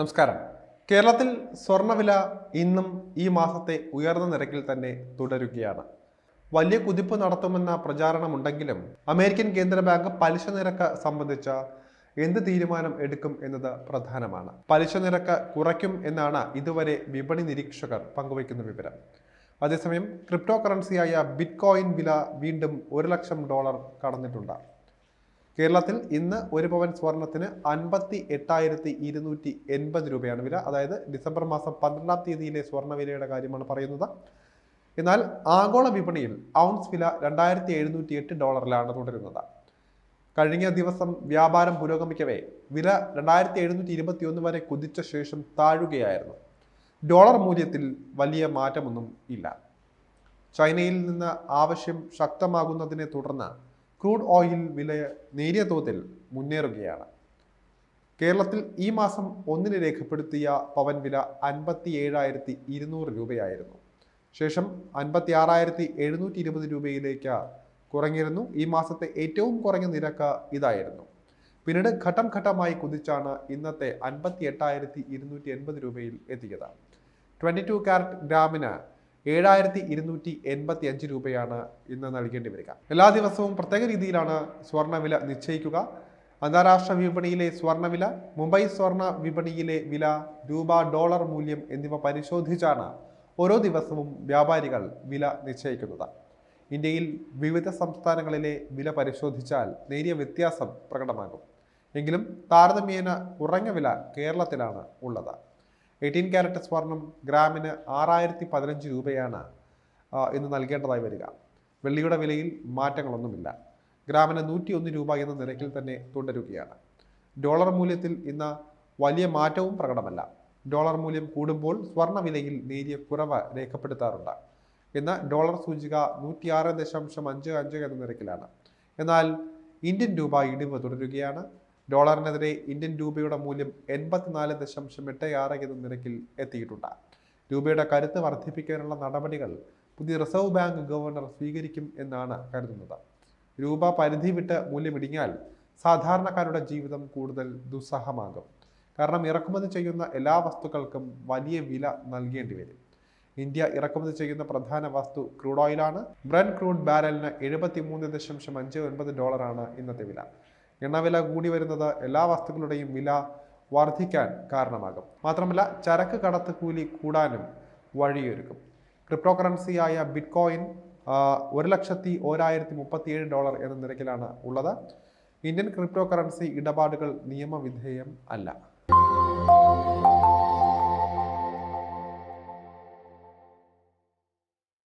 നമസ്കാരം. കേരളത്തിൽ സ്വർണവില ഇന്നും ഈ മാസത്തെ ഉയർന്ന നിരക്കിൽ തന്നെ തുടരുകയാണ്. വലിയ കുതിപ്പ് നടത്തുമെന്ന പ്രചാരണമുണ്ടെങ്കിലും അമേരിക്കൻ കേന്ദ്ര ബാങ്ക് പലിശ നിരക്ക് സംബന്ധിച്ച എന്ത് തീരുമാനം എടുക്കും എന്നത് പ്രധാനമാണ്. പലിശ നിരക്ക് കുറയ്ക്കും എന്നാണ് ഇതുവരെ വിപണി നിരീക്ഷകർ പങ്കുവയ്ക്കുന്ന വിവരം. അതേസമയം ക്രിപ്റ്റോ കറൻസിയായ ബിറ്റ്കോയിൻ വില വീണ്ടും ഒരു ലക്ഷം ഡോളർ കടന്നിട്ടുണ്ട്. കേരളത്തിൽ ഇന്ന് ഒരു പവൻ സ്വർണത്തിന് അൻപത്തി എട്ടായിരത്തി ഇരുന്നൂറ്റി എൺപത് രൂപയാണ് വില. അതായത് ഡിസംബർ മാസം പന്ത്രണ്ടാം തീയതിയിലെ സ്വർണ വിലയുടെ കാര്യമാണ് പറയുന്നത്. എന്നാൽ ആഗോള വിപണിയിൽ ഔൺസ് വില രണ്ടായിരത്തി എഴുന്നൂറ്റി എട്ട് ഡോളറിലാണ് തുടരുന്നത്. കഴിഞ്ഞ ദിവസം വ്യാപാരം പുരോഗമിക്കവേ വില രണ്ടായിരത്തി എഴുന്നൂറ്റി ഇരുപത്തി ഒന്ന് വരെ കുതിച്ച ശേഷം താഴുകയായിരുന്നു. ഡോളർ മൂല്യത്തിൽ വലിയ മാറ്റമൊന്നും ഇല്ല. ചൈനയിൽ നിന്ന് ആവശ്യം ശക്തമാകുന്നതിനെ തുടർന്ന് ക്രൂഡ് ഓയിൽ വില നേരിയ തോതിൽ മുന്നേറുകയാണ്. കേരളത്തിൽ ഈ മാസം ഒന്നിന് രേഖപ്പെടുത്തിയ പവൻ വില അൻപത്തി ഏഴായിരത്തി ഇരുന്നൂറ് രൂപയായിരുന്നു. ശേഷം അൻപത്തി ആറായിരത്തി എഴുന്നൂറ്റി ഇരുപത് രൂപയിലേക്ക് കുറഞ്ഞിരുന്നു. ഈ മാസത്തെ ഏറ്റവും കുറഞ്ഞ നിരക്ക് ഇതായിരുന്നു. പിന്നീട് ഘട്ടം ഘട്ടമായി കുതിച്ചാണ് ഇന്നത്തെ അൻപത്തി എട്ടായിരത്തി ഇരുന്നൂറ്റി എൺപത് രൂപയിൽ എത്തിയത്. ട്വന്റി ടു കാരറ്റ് ഗ്രാമിന് ഏഴായിരത്തി ഇരുന്നൂറ്റി എൺപത്തി അഞ്ച് രൂപയാണ് ഇന്ന് നൽകേണ്ടി വരിക. എല്ലാ ദിവസവും പ്രത്യേക രീതിയിലാണ് സ്വർണവില നിശ്ചയിക്കുക. അന്താരാഷ്ട്ര വിപണിയിലെ സ്വർണവില മുംബൈ സ്വർണ വിപണിയിലെ വില രൂപ ഡോളർ മൂല്യം എന്നിവ പരിശോധിച്ചാണ് ഓരോ ദിവസവും വ്യാപാരികൾ വില നിശ്ചയിക്കുന്നത്. ഇന്ത്യയിൽ വിവിധ സംസ്ഥാനങ്ങളിലെ വില പരിശോധിച്ചാൽ നേരിയ വ്യത്യാസം പ്രകടമാകും. എങ്കിലും താരതമ്യേന കുറഞ്ഞ വില കേരളത്തിലാണ് ഉള്ളത്. എയ്റ്റീൻ ക്യാരറ്റ് സ്വർണം ഗ്രാമിന് ആറായിരത്തി പതിനഞ്ച് രൂപയാണ് ഇന്ന് നൽകേണ്ടതായി വരിക. വെള്ളിയുടെ വിലയിൽ മാറ്റങ്ങളൊന്നുമില്ല. ഗ്രാമിന് നൂറ്റി ഒന്ന് രൂപ എന്ന നിരക്കിൽ തന്നെ തുടരുകയാണ്. ഡോളർ മൂല്യത്തിൽ ഇന്ന് വലിയ മാറ്റവും പ്രകടമല്ല. ഡോളർ മൂല്യം കൂടുമ്പോൾ സ്വർണ വിലയിൽ നേരിയ കുറവ് രേഖപ്പെടുത്താറുണ്ട്. ഇന്ന് ഡോളർ സൂചിക നൂറ്റിയാറ് ദശാംശം അഞ്ച് അഞ്ച് എന്ന നിരക്കിലാണ്. എന്നാൽ ഇന്ത്യൻ രൂപ ഇടിവ് തുടരുകയാണ്. ഡോളറിനെതിരെ ഇന്ത്യൻ രൂപയുടെ മൂല്യം എൺപത്തിനാല് ദശാംശം എട്ട് ആറ് എന്ന നിരക്കിൽ എത്തിയിട്ടുണ്ട്. രൂപയുടെ കരുത്ത് വർദ്ധിപ്പിക്കാനുള്ള നടപടികൾ പുതിയ റിസർവ് ബാങ്ക് ഗവർണർ സ്വീകരിക്കും എന്നാണ് കരുതുന്നത്. രൂപ പരിധി വിട്ട് മൂല്യമിടിഞ്ഞാൽ സാധാരണക്കാരുടെ ജീവിതം കൂടുതൽ ദുസ്സഹമാകും. കാരണം ഇറക്കുമതി ചെയ്യുന്ന എല്ലാ വസ്തുക്കൾക്കും വലിയ വില നൽകേണ്ടി വരും. ഇന്ത്യ ഇറക്കുമതി ചെയ്യുന്ന പ്രധാന വസ്തു ക്രൂഡ് ഓയിലാണ്. ബ്രൻ ക്രൂഡ് ബാരലിന് എഴുപത്തി മൂന്ന് ദശാംശം അഞ്ച് ഒൻപത് ഡോളറാണ് ഇന്നത്തെ വില. എണ്ണവില കൂടി വരുന്നത് എല്ലാ വസ്തുക്കളുടെയും വില വർദ്ധിക്കാൻ കാരണമാകും. മാത്രമല്ല ചരക്ക് കടത്ത് കൂലി കൂടാനും വഴിയൊരുക്കും. ക്രിപ്റ്റോ കറൻസിയായ ബിറ്റ്കോയിൻ ഒരു ലക്ഷത്തി ഓരായിരത്തി മുപ്പത്തിയേഴ് ഡോളർ എന്ന നിരക്കിലാണ് ഉള്ളത്. ഇന്ത്യൻ ക്രിപ്റ്റോ കറൻസി ഇടപാടുകൾ നിയമവിധേയം അല്ല.